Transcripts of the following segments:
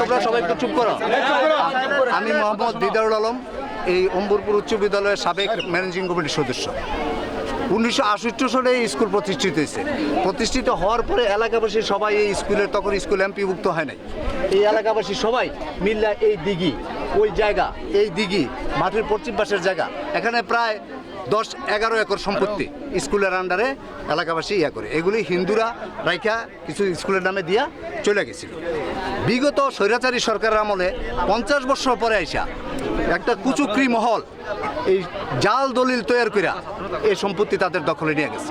তোমরা সবাই একটু চুপ করো। আমি মোহাম্মদ দিদারুল আলম এই অম্বরপুর উচ্চ বিদ্যালয়ের সাবেক ম্যানেজিং কমিটির সদস্য। উনিশশো আষট্টি সালে এই স্কুল প্রতিষ্ঠিত হয়েছে। প্রতিষ্ঠিত হওয়ার পরে এলাকাবাসী সবাই এই স্কুলের তখন স্কুল এমপিভুক্ত হয় নাই। এই এলাকাবাসী সবাই মিল্লা এই দিঘি। ওই জায়গা এই দিঘি মাঠের পশ্চিম পাশের জায়গা। এখানে প্রায় দশ এগারো একর সম্পত্তি স্কুলের আন্ডারে এলাকাবাসী ইয়া করে। এগুলি হিন্দুরা রাইখা কিছু স্কুলের নামে দিয়া চলে গেছিল। বিগত স্বৈরাচারী সরকারের আমলে পঞ্চাশ বছর পরে আইসা একটা কুচুকরি মহল, এই জাল দলিল তৈরি কইরা এই সম্পত্তি তাদের দখলে নিয়ে গেছে।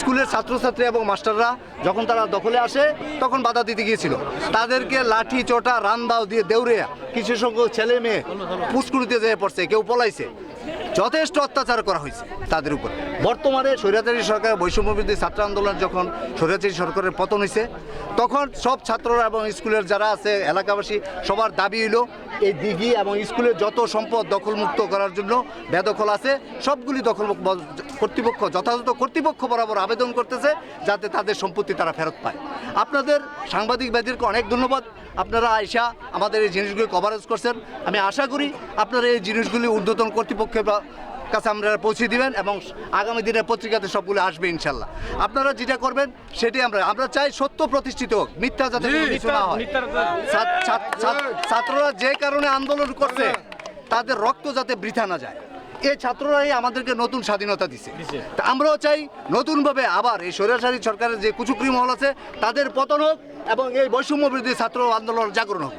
স্কুলের ছাত্রছাত্রী এবং মাস্টাররা যখন তারা দখলে আসে, তখন বাধা দিতে গিয়েছিল। তাদেরকে লাঠি, চটা রান্দাও দিয়ে দেউরে কিছু সংখ্যক ছেলে মেয়ে পুষ্কুরিতে যেয়ে পড়ছে, কেউ পলাইছে। যথেষ্ট অত্যাচার করা হয়েছে তাদের উপর। বর্তমানে স্বৈরাচারী সরকার, বৈষম্যবিরোধী ছাত্র আন্দোলন যখন স্বৈরাচারী সরকারের পতন হয়েছে, তখন সব ছাত্ররা এবং স্কুলের যারা আছে, এলাকাবাসী, সবার দাবি হইল, এই দিঘি এবং স্কুলের যত সম্পদ দখলমুক্ত করার জন্য বেদখল আছে, সবগুলি দখল কর্তৃপক্ষ যথাযথ কর্তৃপক্ষ বরাবর আবেদন করতেছে যাতে তাদের সম্পত্তি তারা ফেরত পায়। আপনাদের সাংবাদিক ব্যাধিরকে অনেক ধন্যবাদ। আপনারা আয়সা আমাদের এই জিনিসগুলি কভারেজ করছেন। আমি আশা করি আপনারা এই জিনিসগুলি ঊর্ধ্বতন কর্তৃপক্ষের কাছে আমরা পৌঁছে দিবেন এবং আগামী দিনের পত্রিকাতে সবগুলো আসবে ইনশাল্লাহ। আপনারা যেটা করবেন সেটাই আমরা আমরা চাই সত্য প্রতিষ্ঠিত হোক মিথ্যা যাতে না হয়। ছাত- ছাত- ছাত- ছাত্ররা যে কারণে আন্দোলন করছে তাদের রক্ত যাতে বৃথা না যায়। এই ছাত্ররাই আমাদেরকে নতুন স্বাধীনতা দিছে। তা আমরাও চাই নতুনভাবে আবার এই স্বৈরাচারী সরকারের যে কুচুকরি মহল আছে তাদের পতন হোক এবং এই বৈষম্য বিরোধী ছাত্র আন্দোলন জাগরণ হোক।